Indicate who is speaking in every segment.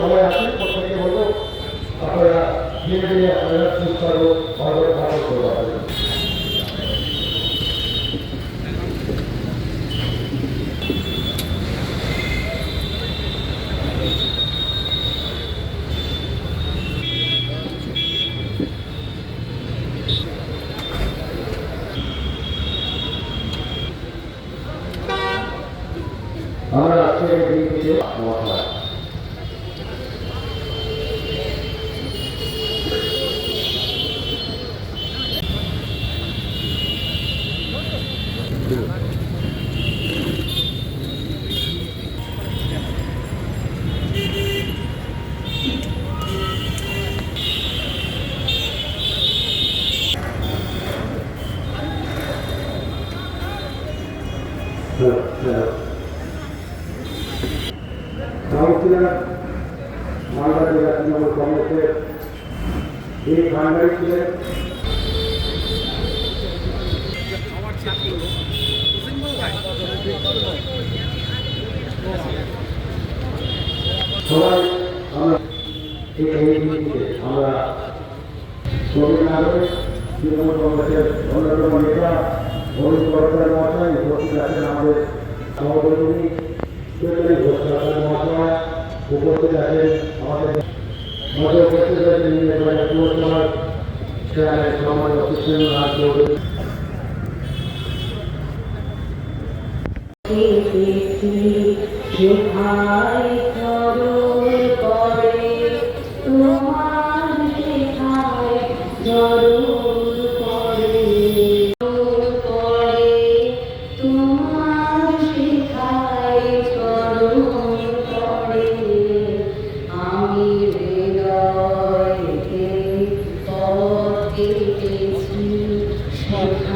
Speaker 1: সবাই আছেন প্রত্যেকে বলব আপনারা ধীরে ধীরে আপনারা সুস্থ ভালো ভালো করতে পারবেন আমরা আজকে এই দিনটিতে মহাত্মা কাউন্সিলর মালদা জেলা তৃণমূল কংগ্রেসের এই ভান্ডারী ছিলেন সবাই আমরা আমরা নাগরিক, তৃণমূল কংগ্রেসের অন্যতম নেতা আছেন আমাদের সহকর্মী। চৈতন্য ঘোষ সরকার মহাশয় উপস্থিত আছেন আমাদের মধ্যে উপস্থিত আছেন নির্বাচন পুরসভার চেয়ারম্যান সম্মানিত কৃষ্ণ নাথ চৌধুরী
Speaker 2: শেখায় চরণ করে তোমার শেখায় চরণ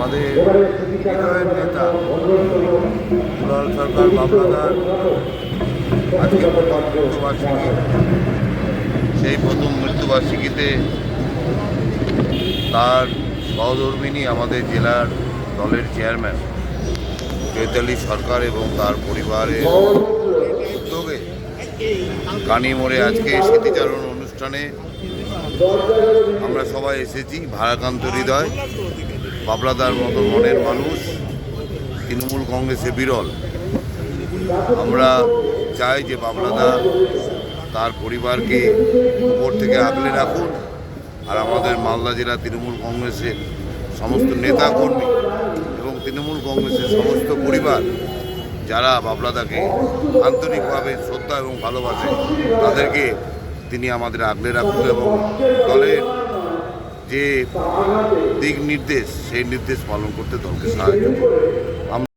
Speaker 3: আমাদের হৃদয়ের নেতা দুলাল সরকার বাবলাদার আজকে প্রথম মৃত্যুবার্ষিকী। সেই প্রথম মৃত্যুবার্ষিকীতে তার সহধর্মিনী আমাদের জেলার দলের চেয়ারম্যান চৈতালি সরকার এবং তার পরিবারের উদ্যোগে কানি মোড়ে আজকে স্মৃতিচারণ অনুষ্ঠানে আমরা সবাই এসেছি ভারাকান্ত হৃদয়। বাবলাদার মতো মনের মানুষ, তৃণমূল কংগ্রেসে বিরল। আমরা চাই যে বাবলাদা তার পরিবারকে উপর থেকে আগলে রাখুন আর আমাদের মালদা জেলা তৃণমূল কংগ্রেসের সমস্ত নেতাকর্মী এবং তৃণমূল কংগ্রেসের সমস্ত পরিবার, যারা বাবলাদাকে আন্তরিকভাবে শ্রদ্ধা এবং ভালোবাসে, তাদেরকে তিনি আমাদের আগলে রাখুন এবং দলের যে দিক নির্দেশ সেই নির্দেশ পালন করতে দলকে সাহায্য